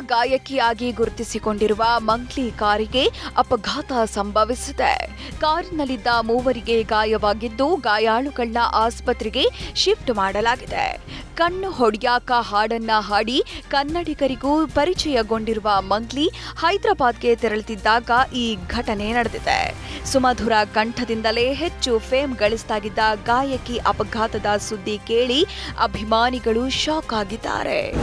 ಗಾಯಕಿಯಾಗಿ ಗುರುತಿಸಿಕೊಂಡಿರುವ ಮಂಗ್ಲಿ ಕಾರಿಗೆ ಅಪಘಾತ ಸಂಭವಿಸಿದೆ. ಕಾರಿನಲ್ಲಿದ್ದ ಮೂವರಿಗೆ ಗಾಯವಾಗಿದ್ದು ಗಾಯಾಳುಗಳನ್ನ ಆಸ್ಪತ್ರೆಗೆ ಶಿಫ್ಟ್ ಮಾಡಲಾಗಿದೆ. ಕಣ್ಣು ಹೊಡೆಯಾಕ ಹಾಡನ್ನ ಹಾಡಿ ಕನ್ನಡಿಗರಿಗೂ ಪರಿಚಯಗೊಂಡಿರುವ ಮಂಗ್ಲಿ ಹೈದರಾಬಾದ್ಗೆ ತೆರಳುತ್ತಿದ್ದಾಗ ಈ ಘಟನೆ ನಡೆದಿದೆ. ಸುಮಧುರ ಕಂಠದಿಂದಲೇ ಹೆಚ್ಚು ಫೇಮ್ ಗಳಿಸ್ತಾಗಿದ್ದ ಗಾಯಕಿ ಅಪಘಾತದ ಸುದ್ದಿ ಕೇಳಿ ಅಭಿಮಾನಿಗಳು ಶಾಕ್ ಆಗಿದ್ದಾರೆ.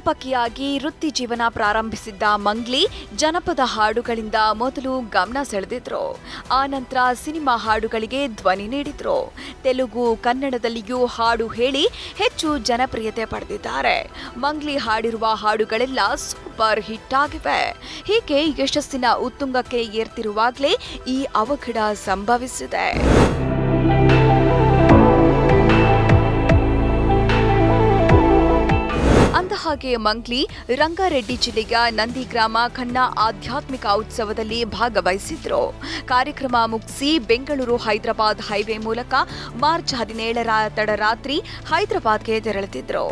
ನಿರೂಪಕಿಯಾಗಿ ವೃತ್ತಿ ಜೀವನ ಪ್ರಾರಂಭಿಸಿದ್ದ ಮಂಗ್ಲಿ ಜನಪದ ಹಾಡುಗಳಿಂದ ಮೊದಲು ಗಮನ ಸೆಳೆದಿದ್ರು. ಆನಂತರ ಸಿನಿಮಾ ಹಾಡುಗಳಿಗೆ ಧ್ವನಿ ನೀಡಿದ್ರು. ತೆಲುಗು ಕನ್ನಡದಲ್ಲಿಯೂ ಹಾಡು ಹೇಳಿ ಹೆಚ್ಚು ಜನಪ್ರಿಯತೆ ಪಡೆದಿದ್ದಾರೆ. ಮಂಗ್ಲಿ ಹಾಡಿರುವ ಹಾಡುಗಳೆಲ್ಲ ಸೂಪರ್ ಹಿಟ್ ಆಗಿವೆ. ಹೀಗೆ ಯಶಸ್ಸಿನ ಉತ್ತುಂಗಕ್ಕೆ ಏರ್ತಿರುವಾಗಲೇ ಈ ಅವಘಡ ಸಂಭವಿಸಿದೆ. ಅಂದಹಾಗೆ ಮಂಗ್ಲಿ, ರಂಗಾರೆಡ್ಡಿ ಜಿಲ್ಲೆಯ ನಂದಿಗ್ರಾಮ ಖನ್ನ ಆಧ್ಯಾತ್ಮಿಕ ಉತ್ಸವದಲ್ಲಿ ಭಾಗವಹಿಸಿದ್ರು. ಕಾರ್ಯಕ್ರಮ ಮುಗಿಸಿ ಬೆಂಗಳೂರು ಹೈದರಾಬಾದ್ ಹೈವೇ ಮೂಲಕ ಮಾರ್ಚ್ ಹದಿನೇಳರ ತಡರಾತ್ರಿ ಹೈದರಾಬಾದ್ಗೆ ತೆರಳುತ್ತಿದ್ರು.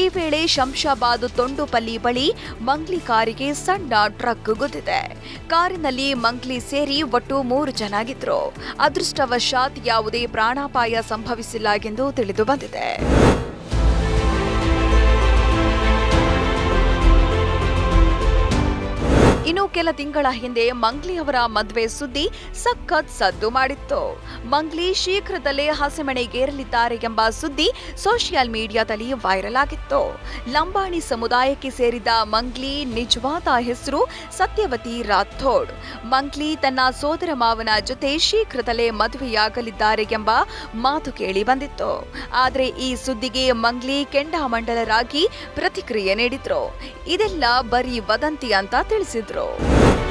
ಈ ವೇಳೆ ಶಂಷಾಬಾದ್ ತೊಂಡುಪಲ್ಲಿ ಬಳಿ ಮಂಗ್ಲಿ ಕಾರಿಗೆ ಸಣ್ಣ ಟ್ರಕ್ ಗುದ್ದಿದೆ. ಕಾರಿನಲ್ಲಿ ಮಂಗ್ಲಿ ಸೇರಿ ಒಟ್ಟು ಮೂರು ಜನ ಆಗಿದ್ರು. ಅದೃಷ್ಟವಶಾತ್ ಯಾವುದೇ ಪ್ರಾಣಾಪಾಯ ಸಂಭವಿಸಿಲ್ಲ ಎಂದು ತಿಳಿದು ಬಂದಿದೆ. ಇನ್ನು ಕೆಲ ತಿಂಗಳ ಹಿಂದೆ ಮಂಗ್ಲಿ ಅವರ ಮದುವೆ ಸುದ್ದಿ ಸಖತ್ ಸದ್ದು ಮಾಡಿತ್ತು. ಮಂಗ್ಲಿ ಶೀಘ್ರದಲ್ಲೇ ಹಸೆಮಣೆಗೇರಲಿದ್ದಾರೆ ಎಂಬ ಸುದ್ದಿ ಸೋಷಿಯಲ್ ಮೀಡಿಯಾದಲ್ಲಿ ವೈರಲ್ ಆಗಿತ್ತು. ಲಂಬಾಣಿ ಸಮುದಾಯಕ್ಕೆ ಸೇರಿದ ಮಂಗ್ಲಿ ನಿಜವಾದ ಹೆಸರು ಸತ್ಯವತಿ ರಾಥೋಡ್. ಮಂಗ್ಲಿ ತನ್ನ ಸೋದರ ಮಾವನ ಜೊತೆ ಶೀಘ್ರದಲ್ಲೇ ಮದುವೆಯಾಗಲಿದ್ದಾರೆ ಎಂಬ ಮಾತು ಕೇಳಿ ಬಂದಿತ್ತು. ಆದರೆ ಈ ಸುದ್ದಿಗೆ ಮಂಗ್ಲಿ ಕೆಂಡಾಮಂಡಲರಾಗಿ ಪ್ರತಿಕ್ರಿಯೆ ನೀಡಿದ್ರು. ಇದೆಲ್ಲ ಬರೀ ವದಂತಿ ಅಂತ ತಿಳಿಸಿದ್ರು. মিত্র